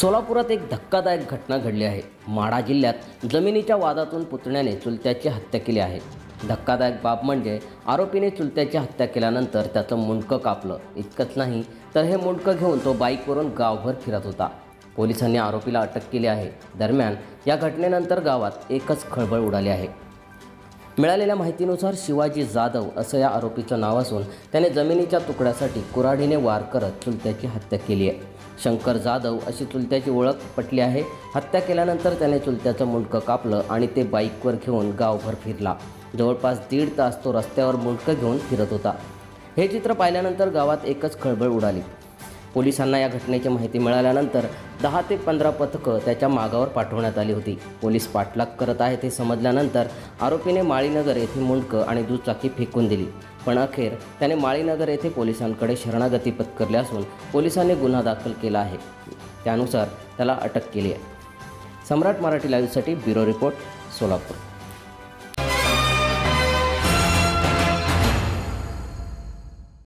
सोलापुरात एक धक्कादायक घटना घडली आहे. माढा जिल्ह्यात जमिनीच्या वादातून पुतण्याने चुलत्याची हत्या केली आहे. धक्कादायक बाब म्हणजे आरोपीने चुलत्याची हत्या केल्यानंतर त्याचं मुंडकं कापलं. इतकंच नाही तर हे मुंडकं घेऊन तो बाईकवरून गावभर फिरत होता. पोलिसांनी आरोपीला अटक केली आहे. दरम्यान या घटनेनंतर गावात एकच खळबळ उडाली आहे. मिळालेल्या माहितीनुसार शिवाजी जाधव असं या आरोपीचं नाव असून त्याने जमिनीच्या तुकड्यासाठी कुऱ्हाडीने वार करत चुलत्याची हत्या केली आहे. शंकर जाधव अशी चुलत्याची ओळख पटली आहे. हत्या केल्यानंतर त्याने चुलत्याचं मुंडकं कापलं आणि ते बाईकवर घेऊन गावभर फिरला. जवळपास दीड तास तो रस्त्यावर मुंडकं घेऊन फिरत होता. हे चित्र पाहिल्यानंतर गावात एकच खळबळ उडाली. पोलिसांना या घटनेची माहिती मिळाल्यानंतर दहा ते पंधरा पथकं त्याच्या मागावर पाठवण्यात आली होती. पोलीस पाठलाग करत आहेत हे समजल्यानंतर आरोपीने माळीनगर येथे मुंडकं आणि दुचाकी फेकून दिली. पण अखेर त्याने माळीनगर येथे पोलिसांकडे शरणागती पत्करली असून पोलिसांनी गुन्हा दाखल केला आहे. त्यानुसार त्याला अटक केली आहे. सम्राट मराठी लाईव्हसाठी ब्युरो रिपोर्ट सोलापूर.